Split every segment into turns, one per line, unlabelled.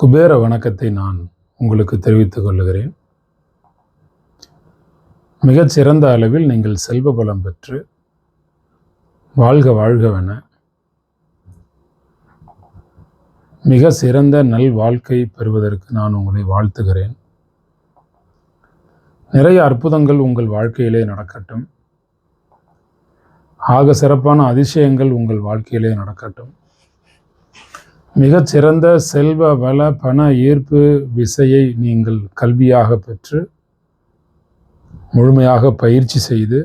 குபேர வணக்கத்தை நான் உங்களுக்கு தெரிவித்துக் கொள்கிறேன். மிகச் சிறந்த அளவில் நீங்கள் செல்வ பலம் பெற்று வாழ்க வாழ்கவென மிக சிறந்த நல் வாழ்க்கை பெறுவதற்கு நான் உங்களை வாழ்த்துகிறேன். நிறைய அற்புதங்கள் உங்கள் வாழ்க்கையிலே நடக்கட்டும். ஆக சிறப்பான அதிசயங்கள் உங்கள் வாழ்க்கையிலே நடக்கட்டும். மிகச்சிறந்த செல்வ வள பண ஈர்ப்பு விசையை நீங்கள் கல்வியாக பெற்று முழுமையாக பயிற்சி செய்து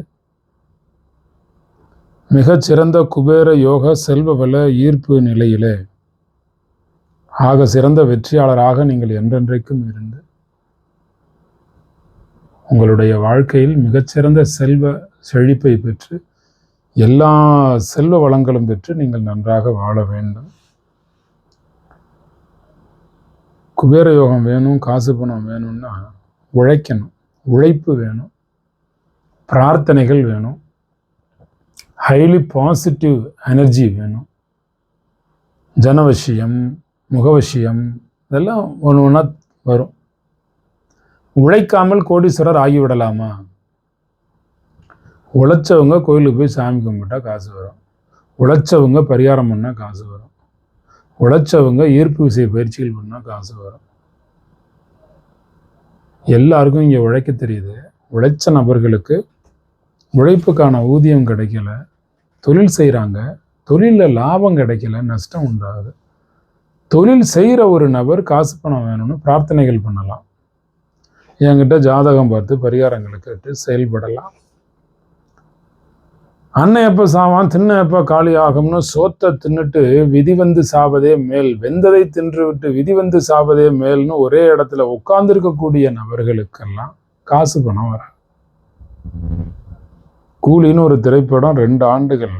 மிகச்சிறந்த குபேர யோக செல்வ வள ஈர்ப்பு நிலையிலே ஆக சிறந்த வெற்றியாளராக நீங்கள் என்றென்றைக்கும் இருந்து உங்களுடைய வாழ்க்கையில் மிகச்சிறந்த செல்வ செழிப்பை பெற்று எல்லா செல்வ வளங்களும் பெற்று நீங்கள் நன்றாக வாழ வேண்டும். குபேர யோகம் வேணும் காசு பணம் வேணும்னா உழைக்கணும். உழைப்பு வேணும். பிரார்த்தனைகள் வேணும். ஹைலி பாசிட்டிவ் எனர்ஜி வேணும். ஜனவசியம் முகவசியம் இதெல்லாம் ஒன்று ஒன்றா வரும். உழைக்காமல் கோடீஸ்வரர் ஆகிவிடலாமா? உழைச்சவங்க கோயிலுக்கு போய் சாமி கும்பிட்டா காசு வரும். உழைச்சவங்க பரிகாரம் பண்ணால் காசு வரும். உழைச்சவங்க ஈர்ப்பு விசை பயிற்சிகள் பண்ணால் காசு வரும். எல்லாருக்கும் இங்கே உழைக்க தெரியுது. உழைச்ச நபர்களுக்கு உழைப்புக்கான ஊதியம் கிடைக்கல. தொழில் செய்கிறாங்க தொழிலில் லாபம் கிடைக்கல. நஷ்டம் உண்டாகுது. தொழில் செய்கிற ஒரு நபர் காசு பணம் வேணும்னு பிரார்த்தனைகள் பண்ணலாம். என்கிட்ட ஜாதகம் பார்த்து பரிகாரங்களை கேட்டு செயல்படலாம். அன்னை எப்போ சாவான் தின்ன எப்போ காலி ஆகும்னு சோத்தை தின்னுட்டு விதி வந்து சாவதே மேல் வெந்ததை தின்று விட்டு விதி வந்து சாவதே மேல்னு ஒரே இடத்துல உட்கார்ந்துருக்கக்கூடிய நபர்களுக்கெல்லாம் காசு பணம் வர கூலின்னு ஒரு திரைப்படம் ரெண்டு ஆண்டுகள்.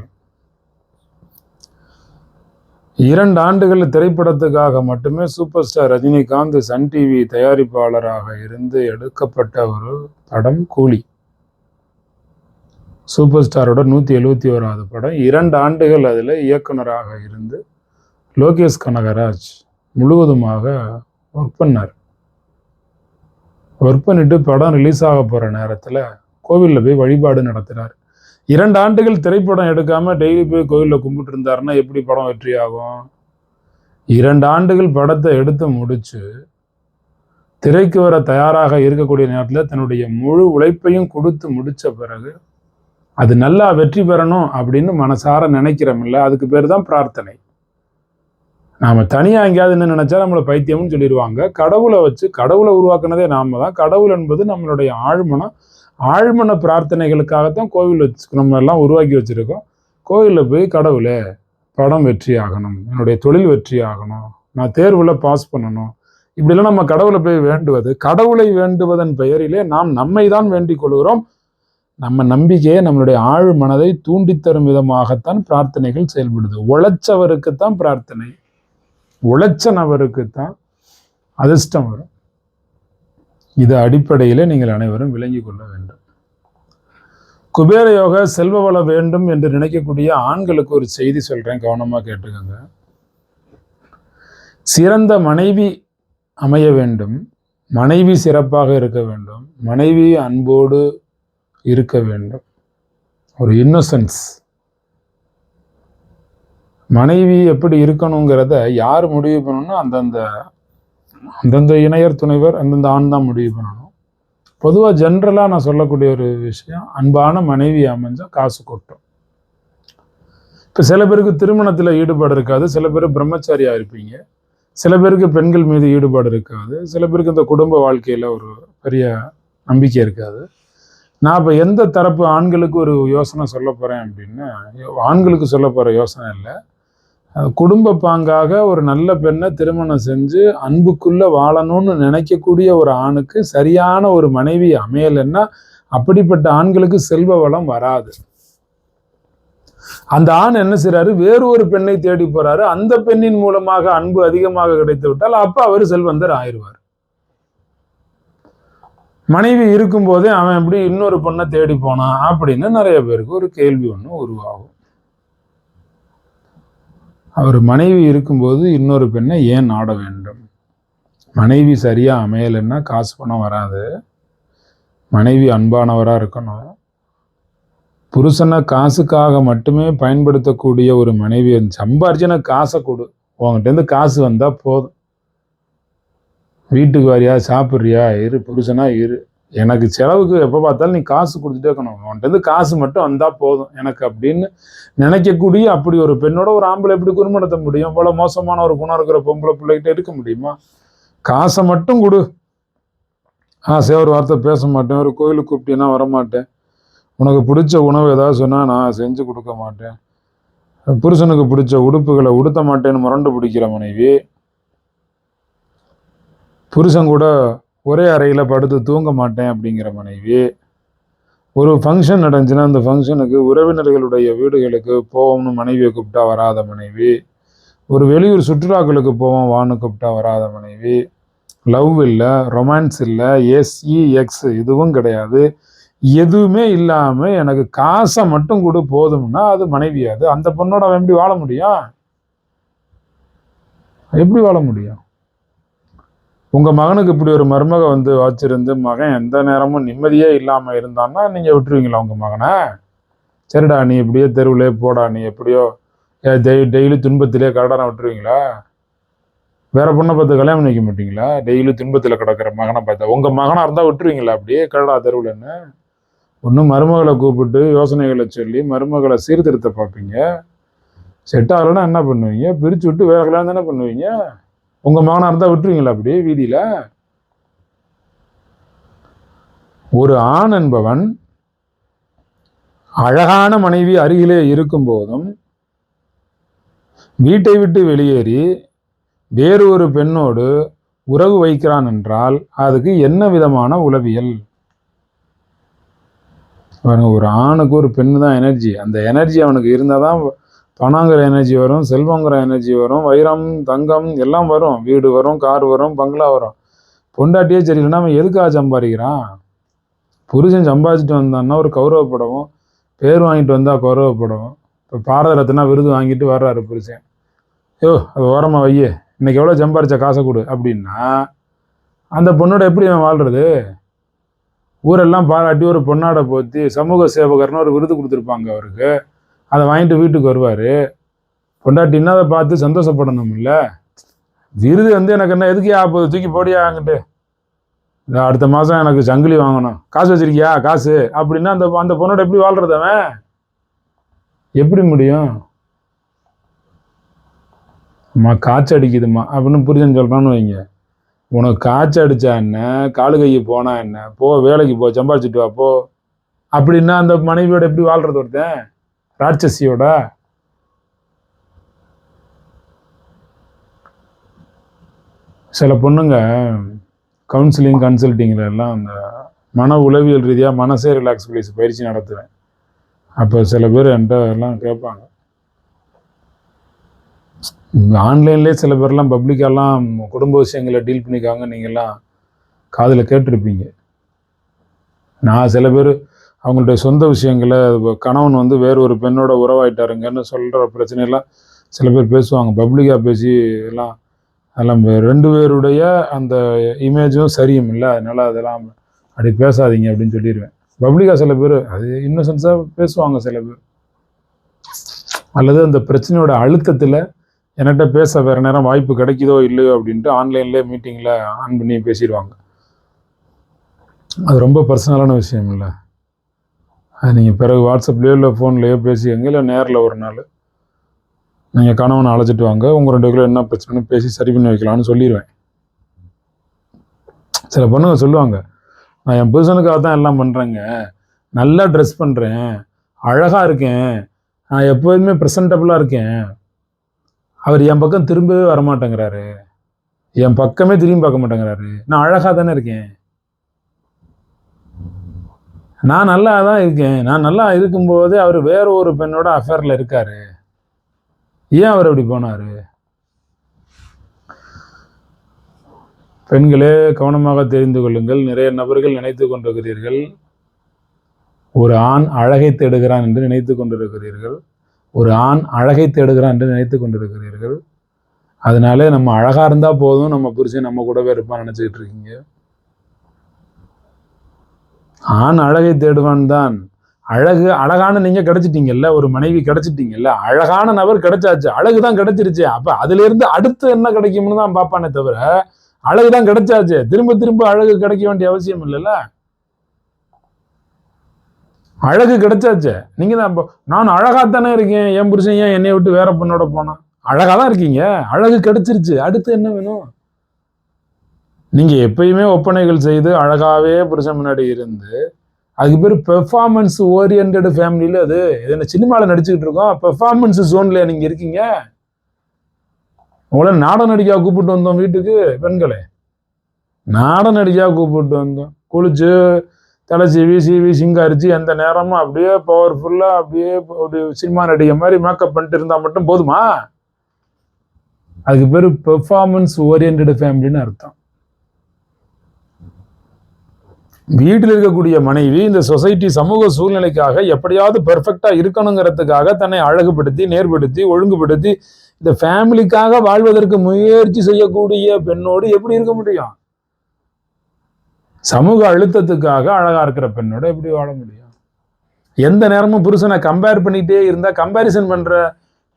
இரண்டு ஆண்டுகள் திரைப்படத்துக்காக மட்டுமே super star Rajinikanth Sun TV தயாரிப்பாளராக இருந்து எடுக்கப்பட்ட ஒரு படம் கூலி. சூப்பர் ஸ்டாரோட நூற்றி எழுபத்தி ஓராவது படம். இரண்டு ஆண்டுகள் அதில் இயக்குனராக இருந்து லோகேஷ் கனகராஜ் முழுவதுமாக ஒர்க் பண்ணார். ஒர்க் பண்ணிட்டு படம் ரிலீஸ் ஆக போகிற நேரத்தில் கோவிலில் போய் வழிபாடு நடத்துகிறார் இரண்டு ஆண்டுகள் திரைப்படம் எடுக்காமல் டெய்லி போய் கோவிலில் கும்பிட்டு இருந்தாருன்னா எப்படி படம் வெற்றி ஆகும்? இரண்டு ஆண்டுகள் படத்தை எடுத்து முடித்து திரைக்கு வர தயாராக இருக்கக்கூடிய நேரத்தில் தன்னுடைய முழு உழைப்பையும் கொடுத்து முடித்த பிறகு அது நல்லா வெற்றி பெறணும் அப்படின்னு மனசார நினைக்கிறோமில்ல அதுக்கு பேர் தான் பிரார்த்தனை. நாம் தனியாக எங்கேயாவது என்ன நினைச்சா நம்மளை பைத்தியம்னு சொல்லிடுவாங்க. கடவுளை வச்சு கடவுளை உருவாக்குனதே நாம தான். கடவுள் என்பது நம்மளுடைய ஆழ்மனம் ஆழ்மன பிரார்த்தனைகளுக்காகத்தான் கோவில் வச்சு நம்ம எல்லாம் உருவாக்கி வச்சுருக்கோம். கோவிலில் போய் கடவுளே படம் வெற்றி ஆகணும். என்னுடைய தொழில் வெற்றி ஆகணும். நான் தேர்வில் பாஸ் பண்ணணும். இப்படிலாம் நம்ம கடவுளை போய் வேண்டுவது கடவுளை வேண்டுவதன் பெயரிலே நாம் நம்மை தான் வேண்டிக் கொள்கிறோம். நம்ம நம்பிக்கையை நம்மளுடைய ஆழ் மனதை தூண்டித்தரும் விதமாகத்தான் பிரார்த்தனைகள் செயல்படுது. உழைச்சவருக்குத்தான் பிரார்த்தனை. உழைச்ச நபருக்குத்தான் அதிர்ஷ்டம் வரும். இது அடிப்படையில் நீங்கள் அனைவரும் விளங்கி கொள்ள வேண்டும். குபேர யோக செல்வ வள வேண்டும் என்று நினைக்கக்கூடிய ஆண்களுக்கு ஒரு செய்தி சொல்றேன். கவனமா கேட்டுக்கோங்க. சிறந்த மனைவி அமைய வேண்டும். மனைவி சிறப்பாக இருக்க வேண்டும். மனைவி அன்போடு இருக்க வேண்டும். ஒரு இன்னசென்ஸ் மனைவி எப்படி இருக்கணுங்கிறத யார் முடிவு பண்ணணும்னா அந்தந்த அந்தந்த இணையர் துணைவர் அந்தந்த ஆண் தான் முடிவு பண்ணணும். பொதுவாக ஜென்ரலாக நான் சொல்லக்கூடிய ஒரு விஷயம் அன்பான மனைவி அமைஞ்சால் காசு கொட்டும். இப்போ சில பேருக்கு திருமணத்தில் ஈடுபாடு இருக்காது சில பேர் பிரம்மச்சாரியாக இருப்பீங்க. சில பேருக்கு பெண்கள் மீது ஈடுபாடு இருக்காது சில பேருக்கு இந்த குடும்ப வாழ்க்கையில் ஒரு பெரிய நம்பிக்கை இருக்காது. நான் இப்போ எந்த தரப்பு ஆண்களுக்கு ஒரு யோசனை சொல்ல போகிறேன் அப்படின்னா ஆண்களுக்கு சொல்ல போகிற யோசனை இல்லை. குடும்ப பாங்காக ஒரு நல்ல பெண்ணை திருமணம் செஞ்சு அன்புக்குள்ளே வாழணும்னு நினைக்கக்கூடிய ஒரு ஆணுக்கு சரியான ஒரு மனைவி அமையலைன்னா அப்படிப்பட்ட ஆண்களுக்கு செல்வ வளம் வராது. அந்த ஆண் என்ன செய்கிறாரு வேறு ஒரு பெண்ணை தேடி போறாரு. அந்த பெண்ணின் மூலமாக அன்பு அதிகமாக கிடைத்து விட்டால் அப்போ அவர் செல்வந்தர் ஆயிடுவார். மனைவி இருக்கும்போதே அவன் எப்படி இன்னொரு பொண்ணை தேடி போனான் அப்படின்னு நிறைய பேருக்கு ஒரு கேள்வி ஒன்று உருவாகும். அவர் மனைவி இருக்கும்போது இன்னொரு பெண்ணை ஏன் நாட வேண்டும்? மனைவி சரியாக அமையலைன்னா காசு பணம் வராது. மனைவி அன்பானவராக இருக்கணும். புருஷனை காசுக்காக மட்டுமே பயன்படுத்தக்கூடிய ஒரு மனைவி சம்பாரிச்சுனா காசை கொடு. உங்ககிட்டேருந்து காசு வந்தால் போதும். வீட்டுக்கு வரியா சாப்பிட்றியா? இரு புருஷனா இரு. எனக்கு செலவுக்கு எப்போ பார்த்தாலும் நீ காசு கொடுத்துட்டே இருக்கணும். உன்கிட்ட காசு மட்டும் வந்தால் போதும். எனக்கு அப்படின்னு நினைக்கக்கூடிய அப்படி ஒரு பெண்ணோட ஒரு ஆம்பளை எப்படி குறும்படுத்த முடியும்? போல மோசமான ஒரு குணம் இருக்கிற பொம்பளை பிள்ளைகிட்ட இருக்க முடியுமா? காசை மட்டும் கொடு. ஆசையா ஒரு வார்த்தை பேச மாட்டேன். ஒரு கோயிலுக்கு கூப்பிட்டீங்கன்னா வரமாட்டேன். உனக்கு பிடிச்ச உணவு ஏதாவது சொன்னால் நான் செஞ்சு கொடுக்க மாட்டேன். புருஷனுக்கு பிடிச்ச உடுப்புகளை உடுத்த மாட்டேன்னு முரண்டு பிடிக்கிற மனைவி. புருஷன் கூட ஒரே அறையில் படுத்து தூங்க மாட்டேன் அப்படிங்கிற மனைவி ஒரு ஃபங்க்ஷன் நடந்துச்சுன்னா அந்த ஃபங்க்ஷனுக்கு உறவினர்களுடைய வீடுகளுக்கு போவோம்னு மனைவியை கூப்பிட்டா வராத மனைவி ஒரு வெளியூர் சுற்றுலாக்களுக்கு போவோம் வான்னு கூப்பிட்டா வராத மனைவி லவ் இல்லை ரொமான்ஸ் இல்லை எஸ்இ எக்ஸ் இதுவும் கிடையாது. எதுவுமே இல்லாமல் எனக்கு காசை மட்டும் கொடு போதும்னா அது மனைவி அது அந்த பொண்ணோட அவன் எப்படி வாழ முடியும்? எப்படி வாழ முடியும்? உங்கள் மகனுக்கு இப்படி ஒரு மருமக வந்து வச்சிருந்து மகன் எந்த நேரமும் நிம்மதியே இல்லாமல் இருந்தான்னா நீங்கள் விட்டுருவீங்களா உங்கள் மகனை? சரிடா நீ இப்படியே தெருவிலே போடா நீ எப்படியோ டெய்லி துன்பத்திலே கடனை விட்டுருவீங்களா? வேற பொண்ணை பார்த்து கல்யாணம் நிற்க மாட்டீங்களா? டெய்லி துன்பத்தில் கிடக்கிற மகனை பார்த்தா உங்கள் மகனாக இருந்தால் விட்டுருவீங்களா அப்படியே கரடா தெருவில்ன்னு? ஒன்றும் மருமகளை கூப்பிட்டு யோசனைகளை சொல்லி மருமகளை சீர்திருத்த பார்ப்பீங்க. செட் ஆகலைன்னா என்ன பண்ணுவீங்க? பிரித்து விட்டு வேற கல்யாணம் தானே பண்ணுவீங்க? உங்கள் மகனாக இருந்தால் விட்டுருவீங்களா அப்படியே வீதியில்? ஒரு ஆண் என்பவன் அழகான மனைவி அருகிலே இருக்கும் போதும் வீட்டை விட்டு வெளியேறி வேறு ஒரு பெண்ணோடு உறவு வைக்கிறான் என்றால் அதுக்கு என்ன விதமான உளவியல்? அவனுக்கு ஒரு ஆணுக்கு ஒரு பெண்ணு தான் எனர்ஜி அந்த எனர்ஜி அவனுக்கு இருந்தால் தான் பணங்கிற எனர்ஜி வரும் செல்வங்கிற எனர்ஜி வரும் வைரம் தங்கம் எல்லாம் வரும். வீடு வரும் கார் வரும் பங்களா வரும். பொண்டாட்டியே சரியில்லைன்னா அவன் எதுக்காக சம்பாதிக்கிறான்? புருஷன் சம்பாதிச்சுட்டு வந்தான்னா ஒரு கௌரவப்படவும். பேர் வாங்கிட்டு வந்தால் கௌரவப்படவும். இப்போ பாரத ரத்னா விருது வாங்கிட்டு வர்றாரு புருஷன். யோ அது ஓரமாக வையே. இன்னைக்கு எவ்வளோ சம்பாரிச்ச காசை கொடு அப்படின்னா அந்த பொண்ணோட எப்படி அவன் வாழ்றது? ஊரெல்லாம் பாராட்டி ஒரு பொண்ணாடை போத்தி சமூக சேவகர்னு ஒரு விருது கொடுத்துருப்பாங்க அவருக்கு. அதை வாங்கிட்டு வீட்டுக்கு வருவார். பொண்டாட்டின்னா அதை பார்த்து சந்தோஷப்படணும் இல்லை விருது வந்து எனக்கு என்ன எதுக்கு ஆகுது தூக்கி போடியா அங்கிட்டு? இந்த அடுத்த மாதம் எனக்கு சங்கிலி வாங்கணும். காசு வச்சிருக்கியா? காசு. அப்படின்னா அந்த அந்த பொண்ணோட எப்படி வாழ்றது அவன்? எப்படி முடியும்? அம்மா காய்ச்சல் அடிக்குதுமா அப்படின்னு புரிஞ்சு சொல்கிறான்னு வைங்க. உனக்கு காய்ச்சல் அடித்தா என்ன? காலு கையை போனா என்ன? போ வேலைக்கு போ சம்பாதிச்சுட்டு வா போ. அப்படின்னா அந்த மனைவியோட எப்படி வாழ்றது ஒருத்தன்? ராட்சசியோட சில பொண்ணுங்க கவுன்சிலிங் கன்சல்டிங்கில் எல்லாம் அந்த மன உளவியல் ரீதியாக மனசே ரிலாக்ஸ் பிளேஸ் பயிற்சி நடத்துவேன். அப்போ சில பேர் என்கிட்ட எல்லாம் கேட்பாங்க. ஆன்லைன்லேயே சில பேர்லாம் பப்ளிக்காலாம் குடும்ப விஷயங்களை டீல் பண்ணிக்காங்க நீங்கள்லாம் காதில் கேட்டிருப்பீங்க. நான் சில பேர் அவங்களுடைய சொந்த விஷயங்களை கணவன் வந்து வேறு ஒரு பெண்ணோட உறவாயிட்டாருங்கன்னு சொல்கிற பிரச்சனையெல்லாம் சில பேர் பேசுவாங்க. பப்ளிக்காக பேசி எல்லாம் அதெல்லாம் ரெண்டு பேருடைய அந்த இமேஜும் சரியும் இல்லை. அதனால் அதெல்லாம் அப்படி பேசாதீங்க அப்படின்னு சொல்லிடுவேன். பப்ளிக்காக சில பேர் அது இன்னசென்ஸாக பேசுவாங்க சில பேர். அல்லது அந்த பிரச்சனையோட அழுத்தத்தில் என்கிட்ட பேச வேறு நேரம் வாய்ப்பு கிடைக்குதோ இல்லையோ அப்படின்ட்டு ஆன்லைன்லேயே மீட்டிங்கில் ஆன் பண்ணி பேசிடுவாங்க. அது ரொம்ப பர்சனலான விஷயம் இல்லை. அது நீங்கள் பிறகு வாட்ஸ்அப்லேயோ இல்லை ஃபோன்லேயோ பேசிக்கங்க இல்லை நேரில் ஒரு நாள். நீங்கள் கணவனை அழைச்சிட்டு வாங்க உங்கள் ரெண்டு பேரும் என்ன பிரச்சனைன்னு பேசி சரி பண்ணி வைக்கலாம்னு சொல்லிடுவேன் சில பொண்ணுங்க சொல்லுவாங்க நான் என் புருஷனுக்காக தான் எல்லாம் பண்ணுறேங்க நல்லா ட்ரெஸ் பண்ணுறேன் அழகாக இருக்கேன். நான் எப்போதுமே ப்ரெசன்டபுளாக இருக்கேன். அவர் என் பக்கம் திரும்பவே வரமாட்டேங்கிறாரு. என் பக்கமே திரும்பி பார்க்க மாட்டேங்கிறாரு. நான் அழகாக தானே இருக்கேன். நான் நல்லா தான் இருக்கேன். நான் நல்லா இருக்கும்போது அவர் வேற ஒரு பெண்ணோட அஃபேரில் இருக்கார். ஏன் அவர் அப்படி போனார்? பெண்களே கவனமாக தெரிந்து கொள்ளுங்கள். நிறைய நபர்கள் நினைத்து கொண்டிருக்கிறீர்கள். ஒரு ஆண் அழகை தேடுகிறான் என்று நினைத்து கொண்டிருக்கிறீர்கள். ஒரு ஆண் அழகை தேடுகிறான் என்று நினைத்து கொண்டிருக்கிறீர்கள். அதனாலே நம்ம அழகாக இருந்தால் போதும். நம்ம புருஷன் நம்ம கூடவே இருப்பான்னு நினச்சிக்கிட்டு இருக்கீங்க. ஆண் அழகை தேடுவான் தான் அழகு அழகான நீங்க கிடைச்சிட்டீங்கல்ல ஒரு மனைவி கிடைச்சிட்டீங்கல்ல அழகான நபர் கிடைச்சாச்சு அழகு தான் கிடைச்சிருச்சு அப்ப அதுல இருந்து அடுத்து என்ன கிடைக்கும்னு தான் பார்ப்பானே தவிர அழகு தான் கிடைச்சாச்சு திரும்ப திரும்ப அழகு கிடைக்க வேண்டிய அவசியம் இல்லைல்ல? அழகு கிடைச்சாச்சு. நீங்க தான் இப்போ நான் அழகா தானே இருக்கேன் என் புருஷன் ஏன் என்னை விட்டு வேற பொண்ணோட போனான்? அழகா தான் இருக்கீங்க அழகு கிடைச்சிருச்சு அடுத்து என்ன வேணும்? நீங்கள் எப்பயுமே ஒப்பனைகள் செய்து அழகாகவே புருஷன் முன்னாடி இருந்து அதுக்கு பேர் பெர்ஃபார்மன்ஸ் ஓரியன்டு ஃபேமிலியில் அது என்ன சினிமாவில் நடிச்சுக்கிட்டு இருக்கோம். பெர்ஃபார்மன்ஸ் ஜோனில் நீங்கள் இருக்கீங்க? உங்களை நாட நடிக்கா கூப்பிட்டு வந்தோம் வீட்டுக்கு பெண்களே. நாட நடிக்கா கூப்பிட்டு வந்தோம். குளிச்சு தலை சீவி சீவி சிங்காரிச்சு எந்த நேரமும் அப்படியே பவர்ஃபுல்லாக அப்படியே அப்படி சினிமா நடிகை மாதிரி மேக்கப் பண்ணிட்டு இருந்தால் மட்டும் போதுமா? அதுக்கு பேர் பெர்ஃபார்மன்ஸ் ஓரியன்ட் ஃபேமிலின்னு அர்த்தம். வீட்டில் இருக்கக்கூடிய மனைவி இந்த சொசைட்டி சமூக சூழ்நிலைக்காக எப்படியாவது பெர்ஃபெக்டாக இருக்கணுங்கிறதுக்காக தன்னை அழகுபடுத்தி நேர்படுத்தி ஒழுங்குபடுத்தி இந்த ஃபேமிலிக்காக வாழ்வதற்கு முயற்சி செய்யக்கூடிய பெண்ணோடு எப்படி இருக்க முடியும்? சமூக அழுத்தத்துக்காக அழகாக இருக்கிற பெண்ணோட எப்படி வாழ முடியும்? எந்த நேரமும் புருஷனை கம்பேர் பண்ணிகிட்டே இருந்தால் கம்பேரிசன் பண்ணுற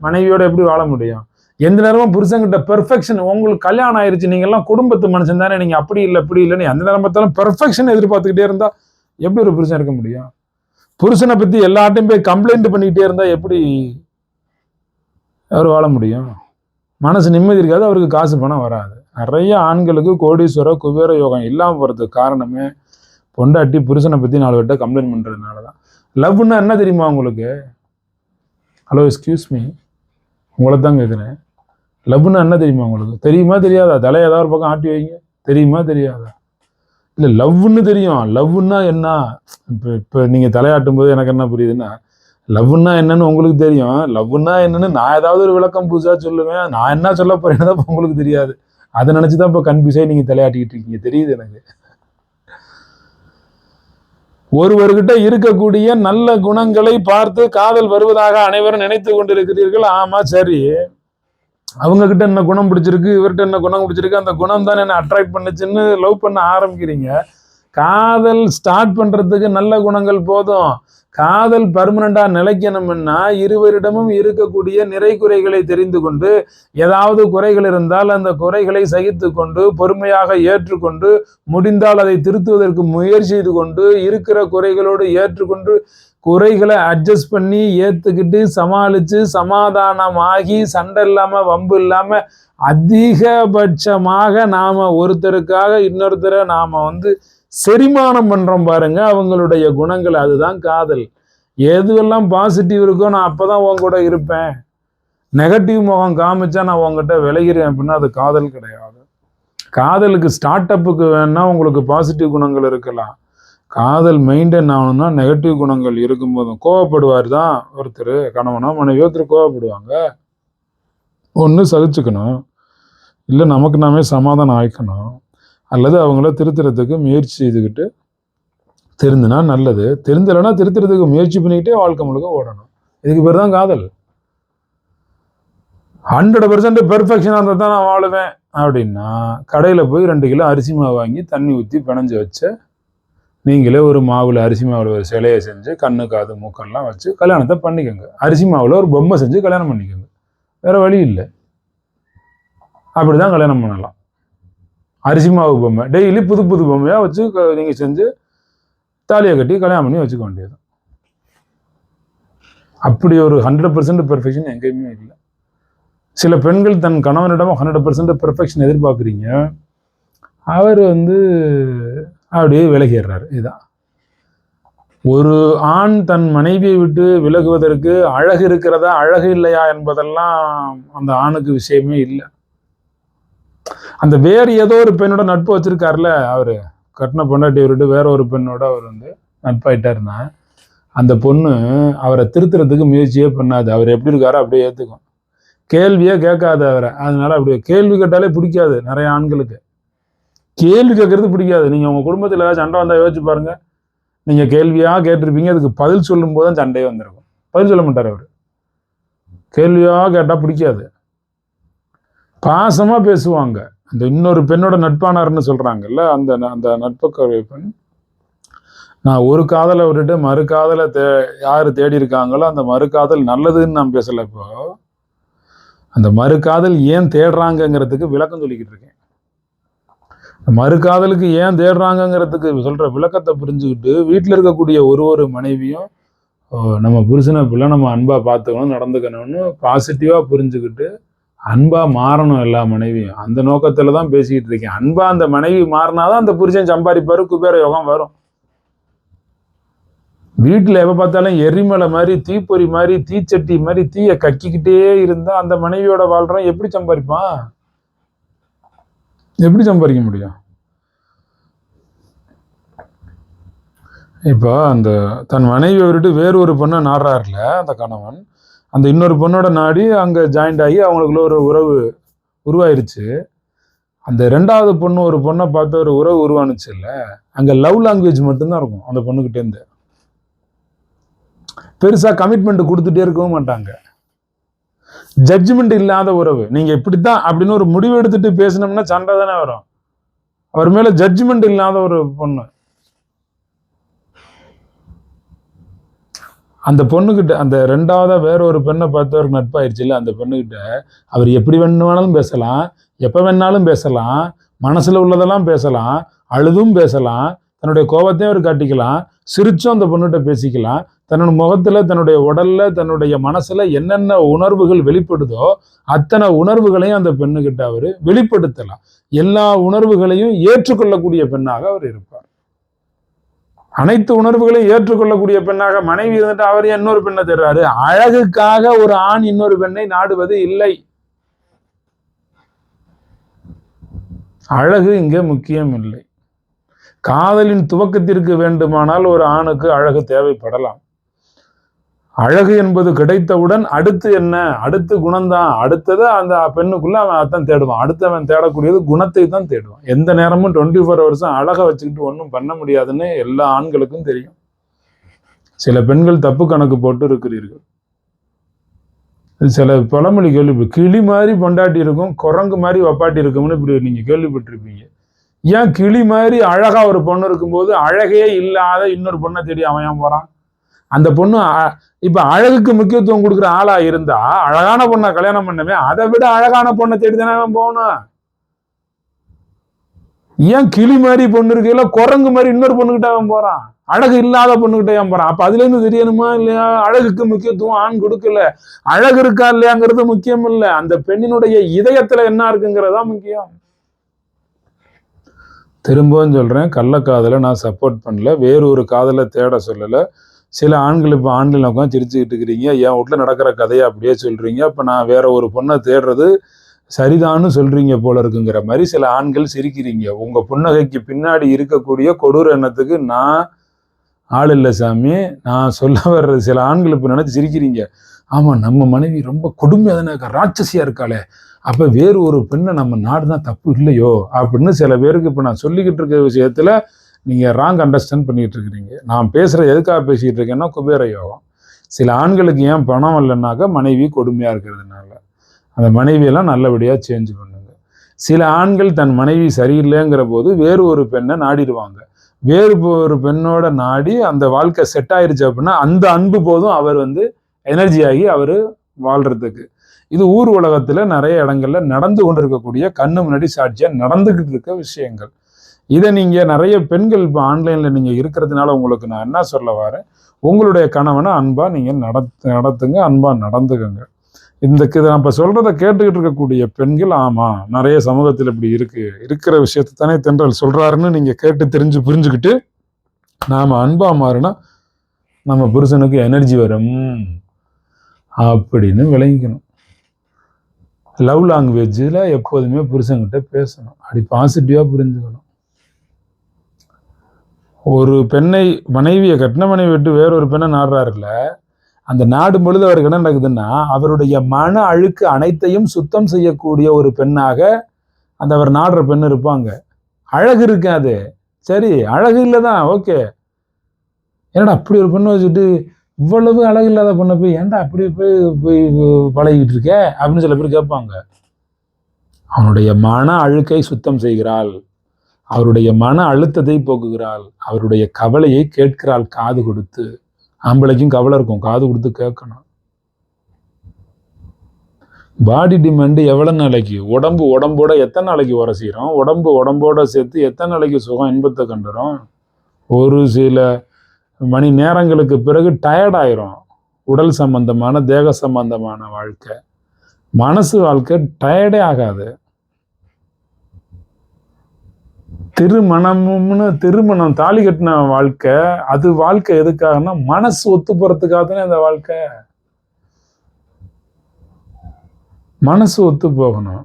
மனைவியோட எப்படி வாழ முடியும்? எந்த நேரமும் புருஷன்கிட்ட பெர்ஃபெக்ஷன் உங்களுக்கு கல்யாணம் ஆயிடுச்சு நீங்கள்லாம் குடும்பத்து மனுஷன் தானே நீங்கள் அப்படி இல்லை இப்படி இல்லைன்னு எந்த நேரம் பார்த்தாலும் பெர்ஃபெக்ஷன் எதிர்பார்த்துக்கிட்டே இருந்தால் எப்படி ஒரு புருஷன் இருக்க முடியும்? புருஷனை பற்றி எல்லாட்டையும் போய் கம்ப்ளைண்ட் பண்ணிக்கிட்டே இருந்தால் எப்படி அவர் வாழ முடியும்? மனசு நிம்மதி இருக்காது அவருக்கு காசு பணம் வராது. நிறைய ஆண்களுக்கு கோடீஸ்வர குபேர யோகம் இல்லாமல் போகிறதுக்கு காரணமே பொண்டாட்டி புருஷனை பற்றி நாலு வட்ட கம்ப்ளைண்ட் பண்ணுறதுனால தான். லவ்னா என்ன தெரியுமா உங்களுக்கு? ஹலோ எக்ஸ்கியூஸ் மீ உங்களை தான் கேட்குறேன் லவ்னா என்ன தெரியுமா உங்களுக்கு? தெரியுமா தெரியாதா? தலையை ஏதாவது ஒரு பக்கம் ஆட்டி வைங்க. தெரியுமா தெரியாதா? இல்லை லவ்னு தெரியும். லவ்னா என்ன? இப்போ இப்போ நீங்கள் தலையாட்டும் போது எனக்கு என்ன புரியுதுன்னா லவ்னா என்னன்னு உங்களுக்கு தெரியும். லவ்னா என்னன்னு நான் ஏதாவது ஒரு விளக்கம் புதுசாக சொல்லுவேன். நான் என்ன சொல்ல போறேன்னு தான் உங்களுக்கு தெரியாது. அதை நினச்சி தான் இப்போ கன்ஃபியூஸாக நீங்கள் தலையாட்டிக்கிட்டு இருக்கீங்க. தெரியுது எனக்கு? ஒருவர்கிட்ட இருக்கக்கூடிய நல்ல குணங்களை பார்த்து காதல் வருவதாக அனைவரும் நினைத்து கொண்டிருக்கிறீர்கள். ஆமா சரி. அவங்க கிட்ட என்ன குணம் பிடிச்சிருக்கு இவர்கிட்ட என்ன குணம் பிடிச்சிருக்கு அந்த குணம் தான் என்ன அட்ராக்ட் பண்ணுச்சுன்னு லவ் பண்ண ஆரம்பிக்கிறீங்க. காதல் ஸ்டார்ட் பண்ணுறதுக்கு நல்ல குணங்கள் போதும். காதல் பர்மனண்டா நிலைக்கணும்னா இருவரிடமும் இருக்கக்கூடிய நிறை குறைகளை தெரிந்து கொண்டு ஏதாவது குறைகள் இருந்தால் அந்த குறைகளை சகித்து கொண்டு பொறுமையாக ஏற்றுக்கொண்டு முடிந்தால் அதை திருத்துவதற்கு முயற்சி செய்து கொண்டு இருக்கிற குறைகளோடு ஏற்றுக்கொண்டு குறைகளை அட்ஜஸ்ட் பண்ணி ஏத்துக்கிட்டு சமாளிச்சு சமாதானமாகி சண்டை இல்லாம வம்பு இல்லாம அதிகபட்சமாக நாம ஒருத்தருக்காக இன்னொருத்தரை நாம வந்து செரிமானம் பண்ணுறோம் பாருங்க அவங்களுடைய குணங்கள் அதுதான் காதல். எதுவெல்லாம் பாசிட்டிவ் இருக்கோ நான் அப்போ தான் உன் கூட இருப்பேன். நெகட்டிவ் முகம் காமிச்சா நான் உங்ககிட்ட விளைகிறேன் அப்படின்னா அது காதல் கிடையாது. காதலுக்கு ஸ்டார்ட் அப்புக்கு வேணால் உங்களுக்கு பாசிட்டிவ் குணங்கள் இருக்கலாம். காதல் மெயின்டைன் ஆகணும்னா நெகட்டிவ் குணங்கள் இருக்கும்போதும் கோவப்படுவார் தான் ஒருத்தர் கணவனோ மனைவியோ ஒருத்தர் கோவப்படுவாங்க. ஒன்று சகிச்சுக்கணும். இல்லை நமக்கு நாமே சமாதானம் ஆயிக்கணும். அல்லது அவங்கள திருத்துறதுக்கு முயற்சி செய்துக்கிட்டு திருந்தினா நல்லது. திருந்தலைன்னா திருத்துறதுக்கு முயற்சி பண்ணிக்கிட்டே வாழ்க்கை முழுக்க ஓடணும். இதுக்கு பேர் தான் காதல். ஹண்ட்ரட் பர்சன்ட் பெர்ஃபெக்ஷனாக இருந்தால் தான் நான் வாழுவேன் அப்படின்னா கடையில் போய் ரெண்டு கிலோ அரிசி மாவு வாங்கி தண்ணி ஊற்றி பிணைஞ்சு வச்ச நீங்களே ஒரு மாவில் அரிசி மாவில் ஒரு சிலையை செஞ்சு கண்ணு காது மூக்கெல்லாம் வச்சு கல்யாணத்தை பண்ணிக்கோங்க. அரிசி மாவில் ஒரு பொம்மை செஞ்சு கல்யாணம் பண்ணிக்கோங்க. வேறு வழி இல்லை. அப்படி தான் கல்யாணம் பண்ணலாம். அரிசி மாவு பொம்மை. டெய்லி புது புது பொம்மையாக வச்சு நீங்கள் செஞ்சு தாலியை கட்டி கல்யாணம் பண்ணி வச்சுக்க வேண்டியது அப்படி ஒரு ஹண்ட்ரட் பர்சன்ட் பெர்ஃபெக்ஷன் எங்கேயுமே இல்லை. சில பெண்கள் தன் கணவனிடம் ஹண்ட்ரட் பர்சன்ட் பெர்ஃபெக்ஷன் எதிர்பார்க்குறீங்க. அவர் வந்து அப்படியே விலகிடுறாரு. இதுதான் ஒரு ஆண் தன் மனைவியை விட்டு விலகுவதற்கு அழகு இருக்கிறதா அழகு இல்லையா என்பதெல்லாம் அந்த ஆணுக்கு விஷயமே இல்லை. அந்த வேறு ஏதோ ஒரு பெண்ணோட நட்பு வச்சிருக்காருல அவரு. கட்டின பொண்டாட்டி விட்டு வேற ஒரு பெண்ணோட அவர் வந்து நட்பாயிட்டாருன்னா அந்த பொண்ணு அவரை திருத்துறதுக்கு முயற்சியே பண்ணாது. அவர் எப்படி இருக்காரோ அப்படியே ஏத்துக்கும். கேள்வியே கேட்காது அவரை. அதனால அப்படியே கேள்வி கேட்டாலே பிடிக்காது நிறைய ஆண்களுக்கு. கேள்வி கேட்கறது பிடிக்காது. நீங்க உங்க குடும்பத்தில் ஏதாவது சண்டை வந்தால் யோசிச்சு பாருங்க. நீங்க கேள்வியா கேட்டிருப்பீங்க. அதுக்கு பதில் சொல்லும் போது தான் சண்டையே வந்திருக்கும். பதில் சொல்ல மாட்டார் அவர். கேள்வியா கேட்டா பிடிக்காது. பாசமாக பேசுவாங்க. அந்த இன்னொரு பெண்ணோட நட்பானார்னு சொல்கிறாங்கல்ல அந்த அந்த நட்புக்கு பெண். நான் ஒரு காதலை விட்டுட்டு மறு காதலை தே யார் தேடி இருக்காங்களோ அந்த மறு காதல் நல்லதுன்னு நான் பேசல இப்போ அந்த மறு காதல் ஏன் தேடுறாங்கங்கிறதுக்கு விளக்கம் சொல்லிக்கிட்டு இருக்கேன். மறு காதலுக்கு ஏன் தேடுறாங்கங்கிறதுக்கு சொல்கிற விளக்கத்தை புரிஞ்சுக்கிட்டு வீட்டில் இருக்கக்கூடிய ஒரு ஒரு மனைவியும் நம்ம புருஷனை பிள்ளை நம்ம அன்பாக பார்த்துக்கணும் நடந்துக்கணும்னு பாசிட்டிவாக புரிஞ்சுக்கிட்டு அன்பா மாறணும் எல்லா மனைவியும். அந்த நோக்கத்துல தான் பேசிக்கிட்டு இருக்கேன். அன்பா அந்த மனைவி மாறினாதான் அந்த புருஷன் சம்பாதிப்பாரு குபேர யோகம் வரும். வீட்டில் எப்போ பார்த்தாலும் எரிமலை மாதிரி தீப்பொறி மாதிரி தீச்சட்டி மாதிரி தீயை கக்கிக்கிட்டே இருந்தால் அந்த மனைவியோட வாழ்றான் எப்படி சம்பாதிப்பான்? எப்படி சம்பாதிக்க முடியும்? இப்போ அந்த தன் மனைவியை விட்டு வேறு ஒரு பொண்ணை நாடுறாருல அந்த கணவன். அந்த இன்னொரு பொண்ணோட நாடி அங்கே ஜாயிண்ட் ஆகி அவங்களுக்குள்ள ஒரு உறவு உருவாயிருச்சு. அந்த ரெண்டாவது பொண்ணு ஒரு பொண்ணை பார்த்து ஒரு உறவு உருவானுச்சு இல்லை? அங்கே லவ் லாங்குவேஜ் மட்டும்தான் இருக்கும் அந்த பொண்ணுக்கிட்டேருந்து பெருசாக கமிட்மெண்ட் கொடுத்துட்டே இருக்கவும் மாட்டாங்க. ஜட்ஜ்மெண்ட் இல்லாத உறவு. நீங்க இப்படித்தான் அப்படின்னு ஒரு முடிவு எடுத்துட்டு பேசினோம்னா சண்டை தானே வரும். அவர் மேலே ஜட்ஜ்மெண்ட் இல்லாத ஒரு பொண்ணு. அந்த பொண்ணுக்கிட்ட அந்த ரெண்டாவதாக வேற ஒரு பெண்ணை பார்த்தவருக்கு நட்பாயிருச்சு இல்லை அந்த பொண்ணுக்கிட்ட அவர் எப்படி வேணுமானாலும் பேசலாம் எப்போ வேணாலும் பேசலாம் மனசில் உள்ளதெல்லாம் பேசலாம் அழுதும் பேசலாம் தன்னுடைய கோபத்தையும் அவர் காட்டிக்கலாம் சிரிச்சும் அந்த பொண்ணுகிட்ட பேசிக்கலாம் தன்னோட முகத்தில் தன்னுடைய உடலில் தன்னுடைய மனசில் என்னென்ன உணர்வுகள் வெளிப்படுதோ அத்தனை உணர்வுகளையும் அந்த பெண்ணுக்கிட்ட அவர் வெளிப்படுத்தலாம். எல்லா உணர்வுகளையும் ஏற்றுக்கொள்ளக்கூடிய பெண்ணாக அவர் இருப்பார். அனைத்து உணர்வுகளையும் ஏற்றுக்கொள்ளக்கூடிய பெண்ணாக மனைவி இருந்துட்டு அவர் இன்னொரு பெண்ணை தர்றாரு அழகுக்காக ஒரு ஆண் இன்னொரு பெண்ணை நாடுவது இல்லை. அழகு இங்கே முக்கியம் இல்லை. காதலின் துவக்கத்திற்கு வேண்டுமானால் ஒரு ஆணுக்கு அழகு தேவைப்படலாம். அழகு என்பது கிடைத்தவுடன் அடுத்து என்ன? அடுத்து குணம்தான் அடுத்தது அந்த பெண்ணுக்குள்ள அவன் அதான் தேடுவான். அடுத்து அவன் தேடக்கூடியது குணத்தை தான் தேடுவான். எந்த நேரமும் டுவெண்ட்டி ஃபோர் ஹவர்ஸும் அழகை வச்சுக்கிட்டு ஒன்றும் பண்ண முடியாதுன்னு எல்லா ஆண்களுக்கும் தெரியும். சில பெண்கள் தப்பு கணக்கு போட்டு இருக்கிறீர்கள். சில பழமொழி கேள்வி கிளி மாதிரி பொண்டாட்டி இருக்கும் குரங்கு மாதிரி வப்பாட்டி இருக்கும்னு இப்படி நீங்க கேள்விப்பட்டிருப்பீங்க. ஏன் கிளி மாதிரி அழகா ஒரு பொண்ணு இருக்கும்போது அழகே இல்லாத இன்னொரு பொண்ணை தேடி அவன் ஏன் போறான்? அந்த பொண்ணு இப்போ இப்ப அழகுக்கு முக்கியத்துவம் கொடுக்குற ஆளா இருந்தா அழகான பொண்ணை கல்யாணம் பண்ணவே அதை விட அழகான பொண்ணை தேடி தானே அவன் போகணும்? ஏன் கிளி மாதிரி பொண்ணு இருக்கையில குரங்கு மாதிரி இன்னொரு பொண்ணுகிட்ட அவன் போறான்? அழகு இல்லாத பொண்ணுகிட்ட ஏன் போறான். அப்ப அதுல இருந்து தெரியணுமா இல்லையா? அழகுக்கு முக்கியத்துவம் ஆண் கொடுக்கல. அழகு இருக்கா இல்லையாங்கிறது முக்கியம் இல்ல. அந்த பெண்ணினுடைய இதயத்துல என்ன இருக்குங்கிறதா முக்கியம். திரும்பவும் சொல்றேன் கள்ளக்காதலை நான் சப்போர்ட் பண்ணல. வேறு ஒரு காதலை தேட சொல்லல. சில ஆண்கள் இப்போ ஆண்கள் உட்காந்து சிரிச்சுக்கிட்டு இருக்கிறீங்க. என் வீட்டில் நடக்கிற கதையை அப்படியே சொல்கிறீங்க இப்போ நான் வேற ஒரு பொண்ணை தேடுறது சரிதான்னு சொல்கிறீங்க போல இருக்குங்கிற மாதிரி சில ஆண்கள் சிரிக்கிறீங்க. உங்கள் புன்னகைக்கு பின்னாடி இருக்கக்கூடிய கொடூர எண்ணத்துக்கு நான் ஆள் இல்லை சாமி. நான் சொல்ல வர்றது சில ஆண்கள் இப்போ நினச்சி சிரிக்கிறீங்க. ஆமாம் நம்ம மனைவி ரொம்ப கொடுமையாக தானே இருக்கா? ராட்சசியா இருக்காளே. அப்போ வேறு ஒரு பெண்ணை நம்ம நாடுனா தப்பு இல்லையோ? அப்படின்னு சில பேருக்கு இப்போ நான் சொல்லிக்கிட்டு இருக்க விஷயத்தில் நீங்கள் ராங் அண்டர்ஸ்டாண்ட் பண்ணிகிட்டு இருக்கிறீங்க நான் பேசுகிற எதுக்காக பேசிகிட்டு இருக்கேன்னா குபேர யோகம் சில ஆண்களுக்கு ஏன் பணம் இல்லைன்னாக்கா மனைவி கொடுமையாக இருக்கிறதுனால. அந்த மனைவியெல்லாம் நல்லபடியாக சேஞ்ச் பண்ணுங்க. சில ஆண்கள் தன் மனைவி சரியில்லைங்கிற போது வேறு ஒரு பெண்ணை நாடிடுவாங்க. வேறு ஒரு பெண்ணோட நாடி அந்த வாழ்க்கை செட் ஆயிடுச்சு அப்படின்னா அந்த அன்பு போதும் அவர் வந்து எனர்ஜி ஆகி அவர் வாழ்கிறதுக்கு இது ஊர் உலகத்தில் நிறைய இடங்கள்ல நடந்து கொண்டிருக்கக்கூடிய கண்ணு முன்னாடி சாட்சியாக நடந்துக்கிட்டு இருக்க விஷயங்கள். இதை நீங்க நிறைய பெண்கள் இப்போ ஆன்லைன்ல நீங்க இருக்கிறதுனால உங்களுக்கு நான் என்ன சொல்ல வரேன்? உங்களுடைய கணவனை அன்பா நீங்க நடத்து நடத்துங்க அன்பா நடந்துக்கங்க. இந்த இதை நம்ம சொல்கிறத கேட்டுக்கிட்டு இருக்கக்கூடிய பெண்கள் ஆமா நிறைய சமூகத்தில் இப்படி இருக்கு. இருக்கிற விஷயத்தை தானே தென்றல் சொல்றாருன்னு நீங்க கேட்டு தெரிஞ்சு புரிஞ்சுக்கிட்டு நாம அன்பா மாறினா நம்ம புருஷனுக்கு எனர்ஜி வரும். அப்படின்னு விளங்கிக்கணும். லவ் லாங்குவேஜில் எப்போதுமே புருஷன்கிட்ட பேசணும். அப்படி பாசிட்டிவாக புரிஞ்சுக்கணும். ஒரு பெண்ணை மனைவியை கட்டின மனைவி விட்டு வேறொரு பெண்ணை நாடுறாருல அந்த நாடும் பொழுது அவருக்கு என்ன நடக்குதுன்னா அவருடைய மன அழுக்கு அனைத்தையும் சுத்தம் செய்யக்கூடிய ஒரு பெண்ணாக அந்த அவர் நாடுற பெண் இருப்பாங்க. அழகு இருக்காது சரி அழகு இல்லை தான் ஓகே. என்னடா அப்படி ஒரு பெண்ணை வச்சுட்டு இவ்வளவு அழகு இல்லாத பொண்ணை போய் ஏன்டா அப்படி போய் போய் பழகிட்டு இருக்க? அப்படின்னு சில பேர் கேட்பாங்க. அவனுடைய மன அழுக்கை சுத்தம் செய்கிறாள். அவருடைய மன அழுத்தத்தை போக்குகிறாள். அவருடைய கவலையை கேட்கிறாள் காது கொடுத்து. ஆம்பளைக்கும் கவலை இருக்கும் காது கொடுத்து கேட்கணும். பாடி டிமாண்டு எவ்வளோ நாளைக்கு? உடம்பு உடம்போட எத்தனை நாளைக்கு உரசிக்கிறோம் உடம்பு உடம்போட சேர்த்து எத்தனை நாளைக்கு சுகம் இன்பத்தை கண்டுறோம்? ஒரு சில மணி நேரங்களுக்கு பிறகு டயர்டாயிரும் உடல் சம்பந்தமான தேக சம்பந்தமான வாழ்க்கை. மனசு வாழ்க்கை டயர்டே ஆகாது. திருமணம்னு திருமணம் தாலி கட்டின வாழ்க்கை அது வாழ்க்கை எதுக்காகனா மனசு ஒத்து போறதுக்காக தானே அந்த வாழ்க்கை. மனசு ஒத்து போகணும்.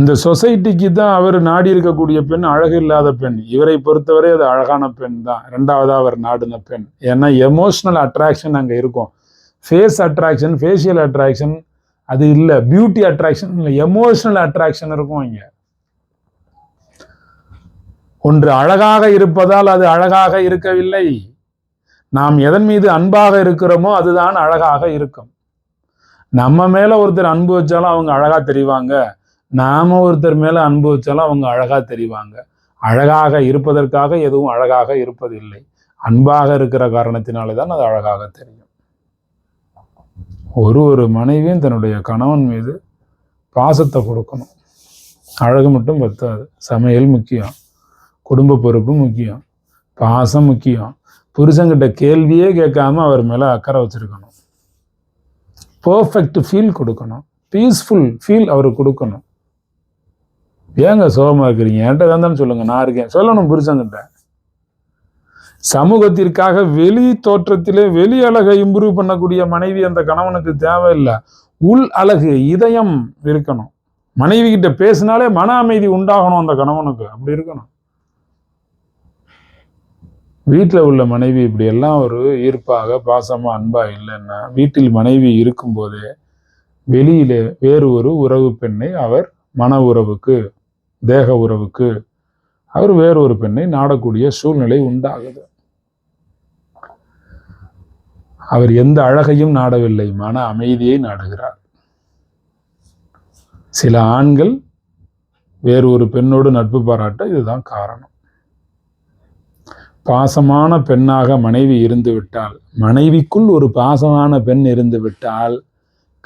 இந்த சொசைட்டிக்கு தான் அவர் நாடி இருக்கக்கூடிய பெண் அழகு இல்லாத பெண். இவரை பொறுத்தவரை அது அழகான பெண் தான். ரெண்டாவதா அவர் நாடின பெண். ஏன்னா எமோஷனல் அட்ராக்ஷன் அங்கே இருக்கும். ஃபேஸ் அட்ராக்ஷன் ஃபேஷியல் அட்ராக்ஷன் அது இல்லை. பியூட்டி அட்ராக்ஷன் இல்லை. எமோஷனல் அட்ராக்ஷன் இருக்கும் இங்கே. ஒன்று அழகாக இருப்பதால் அது அழகாக இருக்கவில்லை. நாம் எதன் மீது அன்பாக இருக்கிறோமோ அதுதான் அழகாக இருக்கும். நம்ம மேல ஒருத்தர் அன்பு வச்சாலும் அவங்க அழகா தெரிவாங்க. நாம ஒருத்தர் மேல அன்பு வச்சாலும் அவங்க அழகா தெரிவாங்க. அழகாக இருப்பதற்காக எதுவும் அழகாக இருப்பதில்லை. அன்பாக இருக்கிற காரணத்தினாலே தான் அது அழகாக தெரியும். ஒரு ஒரு மனைவியும் தன்னுடைய கணவன் மீது பாசத்தை கொடுக்கணும். அழகு மட்டும் பத்தாது. சமையல் முக்கியம். குடும்ப பொறுப்பு முக்கியம். பாசம் முக்கியம். புருஷங்கிட்ட கேள்வியே கேட்காம அவர் மேலே அக்கறை வச்சிருக்கணும். பர்ஃபெக்ட் ஃபீல் கொடுக்கணும். பீஸ்ஃபுல் ஃபீல் அவருக்கு கொடுக்கணும். ஏங்க சோகமாக இருக்கிறீங்க? என்கிட்ட தான் சொல்லுங்கள் நான் இருக்கேன். சொல்லணும் புருஷங்கிட்ட சமூகத்திற்காக வெளி தோற்றத்திலே வெளி அழகை இம்ப்ரூவ் பண்ணக்கூடிய மனைவி அந்த கணவனுக்கு தேவையில்லை. உள் அழகு இதயம் இருக்கணும். மனைவி கிட்ட பேசினாலே மன அமைதி உண்டாகணும் அந்த கணவனுக்கு. அப்படி இருக்கணும். வீட்டில் உள்ள மனைவி இப்படியெல்லாம் ஒரு ஈர்ப்பாக பாசமாக அன்பாக இல்லைன்னா வீட்டில் மனைவி இருக்கும்போதே வெளியிலே வேறு ஒரு உறவு பெண்ணை அவர் மன உறவுக்கு தேக உறவுக்கு அவர் வேறு ஒரு பெண்ணை நாடக்கூடிய சூழ்நிலை உண்டாகுது. அவர் எந்த அழகையும் நாடவில்லை மன அமைதியை நாடுகிறார். சில ஆண்கள் வேறு ஒரு பெண்ணோடு நட்பு பாராட்ட இதுதான் காரணம். பாசமான பெண்ணாக மனைவி இருந்து விட்டால் மனைவிக்குள் ஒரு பாசமான பெண் இருந்து விட்டால்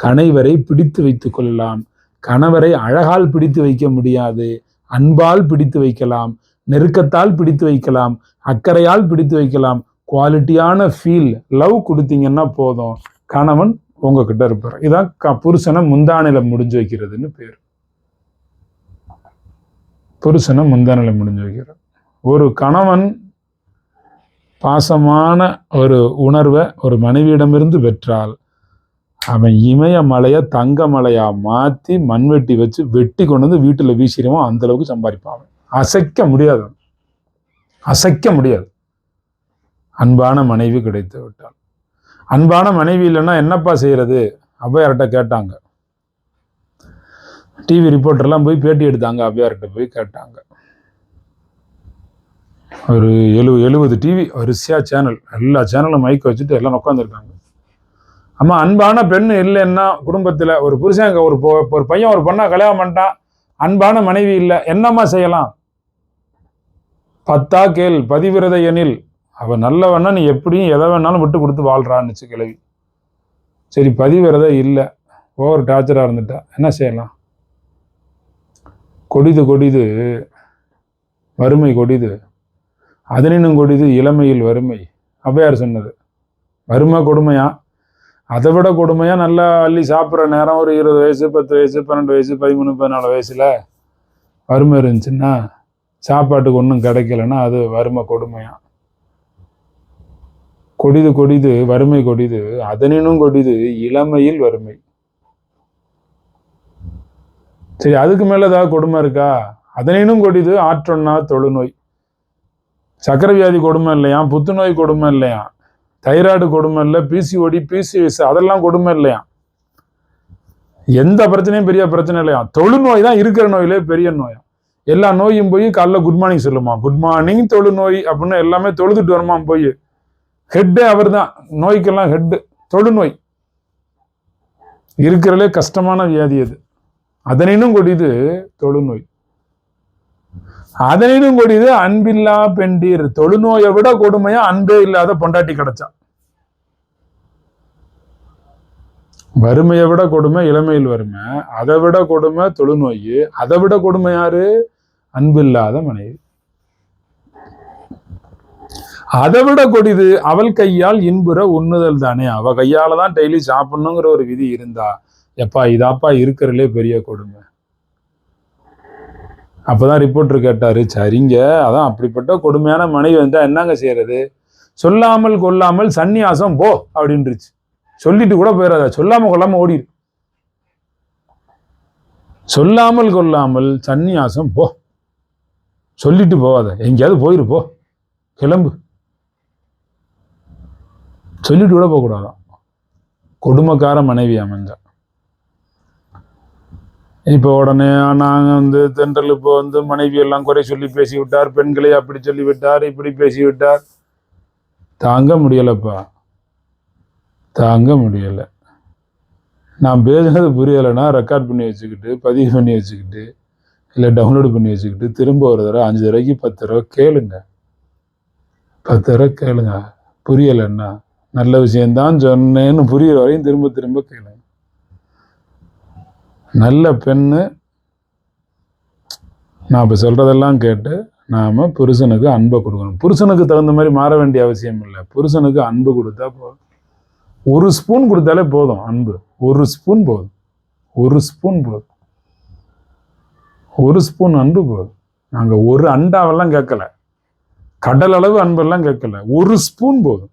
கணவரை பிடித்து வைத்துக் கொள்ளலாம். கணவரை அழகால் பிடித்து வைக்க முடியாது. அன்பால் பிடித்து வைக்கலாம். நெருக்கத்தால் பிடித்து வைக்கலாம். அக்கறையால் பிடித்து வைக்கலாம். குவாலிட்டியான ஃபீல் லவ் கொடுத்தீங்கன்னா போதும். கணவன் உங்ககிட்ட இருப்பார். இதான் க- புருஷனை முந்தானில முடிஞ்சு வைக்கிறதுன்னு பேர். புருஷனை முந்தானில முடிஞ்சு வைக்கிறார். ஒரு கணவன் பாசமான ஒரு உணர்வை ஒரு மனைவியிடமிருந்து பெற்றால் அவன் இமயமலையை தங்க மலையாக மாற்றி மண்வெட்டி வச்சு வெட்டி கொண்டு வந்து வீட்டில் வீசிடுவான். அந்த அளவுக்கு சம்பாதிப்பான் அசைக்க முடியாது அசைக்க முடியாது. அன்பான மனைவி கிடைத்து விட்டால் அன்பான மனைவி இல்லைன்னா என்னப்பா செய்கிறது அவ்வையார்கிட்ட கேட்டாங்க. டிவி ரிப்போர்ட்டர்லாம் போய் பேட்டி எடுத்தாங்க. அவ்வையார்கிட்ட போய் கேட்டாங்க. ஒரு எழுவது எழுபது டிவி வரிசையாக சேனல் எல்லா சேனலும் மைக் வச்சுட்டு எல்லாம் உட்காந்துருக்காங்க அம்மா அன்பான பெண் இல்லைன்னா குடும்பத்தில் ஒரு புருஷன் ஒரு பொ- ஒரு பையன் ஒரு பொண்ணாக கல்யாணம் பண்ணிட்டான். அன்பான மனைவி இல்லை என்னம்மா செய்யலாம்? பத்தா கேள் பதிவிரத எனில் அவன் நல்லவன்னா நீ எப்படியும் எதை வேணாலும் விட்டு கொடுத்து வாழ்றான்னுச்சு கிழவி சரி பதிவிரத இல்லை. ஓவர் டார்ச்சராக இருந்துட்டா. என்ன செய்யலாம்? கொடிது கொடிது. வறுமை கொடிது. அதனினும் கொடிது இளமையில் வறுமை. அவ்வையார் சொன்னது. வறுமை கொடுமையா? அதை விட கொடுமையாக நல்லா அள்ளி சாப்பிட்ற நேரம் ஒரு இருபது வயசு பத்து வயசு பன்னெண்டு வயசு பதிமூணு பதினாலு வயசில் வறுமை இருந்துச்சுன்னா சாப்பாட்டுக்கு ஒன்றும் கிடைக்கலன்னா அது வறுமை கொடுமையா? கொடிது கொடிது வறுமை கொடிது அதனினும் கொடிது இளமையில் வறுமை. சரி அதுக்கு மேலே ஏதாவது கொடுமை இருக்கா? அதனினும் கொடிது ஆற்றொன்னா தொழுநோய். சக்கரை வியாதி கொடுமை இல்லையா? புத்துநோய் கொடுமை இல்லையா? தைராய்டு கொடுமை இல்லை பிசிஓடி பிசிஎஸ் அதெல்லாம் கொடுமை இல்லையா? எந்த பிரச்சனையும் பெரிய பிரச்சனை இல்லையா? தொழுநோய் தான் இருக்கிற நோயிலே பெரிய நோயா. எல்லா நோயும் போய் காலைல குட் மார்னிங் சொல்லுமா. குட் மார்னிங் தொழுநோய் அப்படின்னு எல்லாமே தொழுதுட்டு வருமா போய். ஹெட்டே அவர் தான் நோய்க்கெல்லாம் ஹெட்டு தொழுநோய். இருக்கிறலே கஷ்டமான வியாதி அது. அதனினும் கொடிது தொழுநோய். அதனிலும் கொடிது அன்பில்லா பெண்டீர். தொழுநோயை விட கொடுமையா அன்பே இல்லாத பொண்டாட்டி கிடைச்சா. வறுமையை விட கொடுமை இளமையில் வறுமை. அதை விட கொடுமை தொழுநோய். அதை விட கொடுமை யாரு? அன்பில்லாத மனைவி. அதை விட கொடிது அவள் கையால் இன்புற உண்ணுதல் தானே. அவ கையால தான் டெய்லி சாப்பிடணுங்கிற ஒரு விதி இருந்தா. எப்பா இதாப்பா இருக்கிறதுலே பெரிய கொடுமை. அப்பதான் ரிப்போர்ட்டர் கேட்டாரு சரிங்க. அதான் அப்படிப்பட்ட கொடுமையான மனைவி வந்தால் என்னங்க செய்யறது? சொல்லாமல் கொல்லாமல் சந்நியாசம் போ அப்படின்றுச்சு. சொல்லிட்டு கூட போயிடாத சொல்லாமல் கொல்லாமல் ஓடிடு சொல்லாமல் கொல்லாமல் சந்நியாசம் போ. சொல்லிட்டு போவாத எங்கேயாவது போயிரு போ. கிளம்பு. சொல்லிட்டு கூட போகக்கூடாதான். கொடுமைக்கார மனைவி அமைஞ்சான் இப்போ உடனே நாங்கள் வந்து தென்றல் இப்போ வந்து மனைவி எல்லாம் குறை சொல்லி பேசிவிட்டார் பெண்களை அப்படி சொல்லி விட்டார் இப்படி பேசிவிட்டார். தாங்க முடியலப்பா. தாங்க முடியலை. நான் பேசுனது புரியலைன்னா ரெக்கார்ட் பண்ணி வச்சுக்கிட்டு பதிவு பண்ணி வச்சுக்கிட்டு இல்லை டவுன்லோடு பண்ணி வச்சுக்கிட்டு திரும்ப ஒரு தடவை அஞ்சு தடவைக்கு பத்து தடவை கேளுங்க. பத்து தடவை கேளுங்க. புரியலைன்னா நல்ல விஷயம்தான் சொன்னேன்னு புரியுற வரையும் திரும்ப திரும்ப கேளுங்க. நல்ல பெண்ணு. நான் இப்போ சொல்கிறதெல்லாம் கேட்டு நாம் புருஷனுக்கு அன்பை கொடுக்கணும். புருஷனுக்கு தகுந்த மாதிரி மாற வேண்டிய அவசியம் இல்லை. புருஷனுக்கு அன்பு கொடுத்தா போதும் ஒரு ஸ்பூன் கொடுத்தாலே போதும் அன்பு. ஒரு ஸ்பூன் போதும். ஒரு ஸ்பூன் போதும். ஒரு ஸ்பூன் அன்பு போதும். நாங்கள் ஒரு அண்டாவெல்லாம் கேட்கல. கடல் அளவு அன்பெல்லாம் கேட்கல. ஒரு ஸ்பூன் போதும்.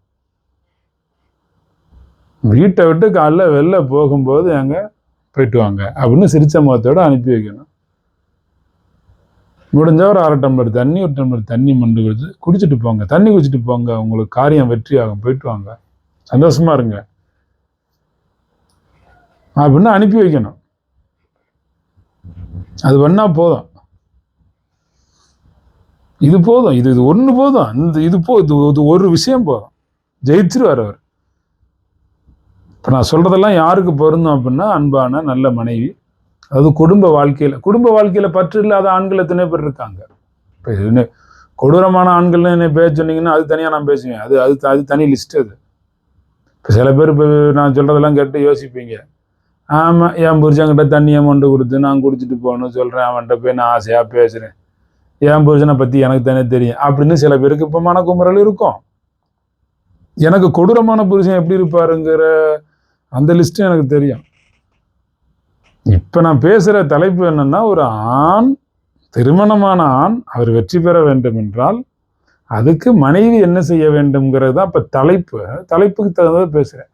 வீட்டை விட்டு காலைல வெளில போகும்போது எங்கள் போயிட்டு வாங்க அப்படின்னு சிரிச்ச முகத்தோடு அனுப்பி வைக்கணும். முடிஞ்ச ஒரு அரை டம்ளர் தண்ணி ஒரு டம்ளர் தண்ணி மண்டு கொடுத்து குடிச்சிட்டு போங்க. தண்ணி குடிச்சிட்டு போங்க உங்களுக்கு காரியம் வெற்றி ஆகும் போயிட்டு வாங்க சந்தோஷமாக இருங்க. அப்படின்னு அனுப்பி வைக்கணும். அது பண்ணால் போதும். இது போதும். இது இது ஒன்று போதும். இந்த இது போ இது இது ஒரு விஷயம் போதும். ஜெயிச்சிருவார் அவர். இப்போ நான் சொல்கிறதெல்லாம் யாருக்கு பொருந்தும் அப்படின்னா அன்பான நல்ல மனைவி. அதாவது குடும்ப வாழ்க்கையில் குடும்ப வாழ்க்கையில் பற்று இல்லாத ஆண்கள் எத்தனை பேர் இருக்காங்க. இப்போ இது கொடூரமான ஆண்கள்னு என்ன பேச சொன்னீங்கன்னா அது தனியாக நான் பேசுவேன். அது அது அது தனி லிஸ்ட் அது. இப்போ சில பேர் இப்போ நான் சொல்கிறதெல்லாம் கேட்டு யோசிப்பீங்க. ஆமாம் என் புருஷன்கிட்ட தண்ணியை மொண்டு கொடுத்து நான் குடிச்சிட்டு போகணும்னு சொல்கிறேன் அவன்கிட்ட போய் நான் ஆசையாக பேசுகிறேன் என் புருஷனை பற்றி எனக்கு தானே தெரியும். அப்படின்னு சில பேருக்கு இப்போ மனக்குமுறல் இருக்கும். எனக்கு கொடூரமான புருஷன் எப்படி இருப்பாருங்கிற அந்த லிஸ்ட்டும் எனக்கு தெரியும். இப்போ நான் பேசுகிற தலைப்பு என்னென்னா ஒரு ஆண் திருமணமான ஆண் அவர் வெற்றி பெற வேண்டும் என்றால் அதுக்கு மனைவி என்ன செய்ய வேண்டும்ங்கிறது தான் இப்போ தலைப்பு. தலைப்புக்கு தகுந்தது பேசுகிறேன்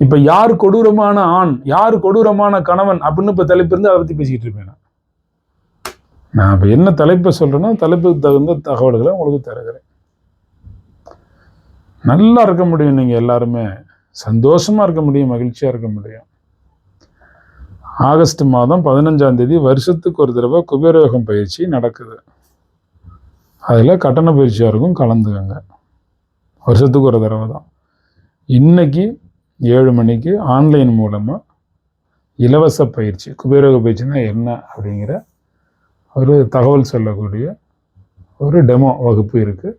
இப்போ யார் கொடூரமான ஆண் யார் கொடூரமான கணவன் அப்படின்னு இப்போ தலைப்பு இருந்து அதை பற்றி பேசிக்கிட்டு இருப்பேன் நான். நான் இப்போ என்ன தலைப்பை சொல்கிறேன்னா தலைப்புக்கு தகுந்த தகவல்களை உங்களுக்கு தருகிறேன். நல்லா இருக்க முடியும் நீங்கள் எல்லாருமே. சந்தோஷமாக இருக்க முடியும் மகிழ்ச்சியாக இருக்க முடியும். ஆகஸ்ட் மாதம் பதினஞ்சாம் தேதி வருஷத்துக்கு ஒரு தடவை குபேரயோகம் பயிற்சி நடக்குது. அதில் கட்டண பயிற்சியாக இருக்கும் கலந்துக்கங்க. வருஷத்துக்கு ஒரு தடவை தான். இன்றைக்கி ஏழு மணிக்கு ஆன்லைன் மூலமாக இலவச பயிற்சி குபேரயோக பயிற்சினா என்ன அப்படிங்கிற ஒரு தகவல் சொல்லக்கூடிய ஒரு டெமோ வகுப்பு இருக்குது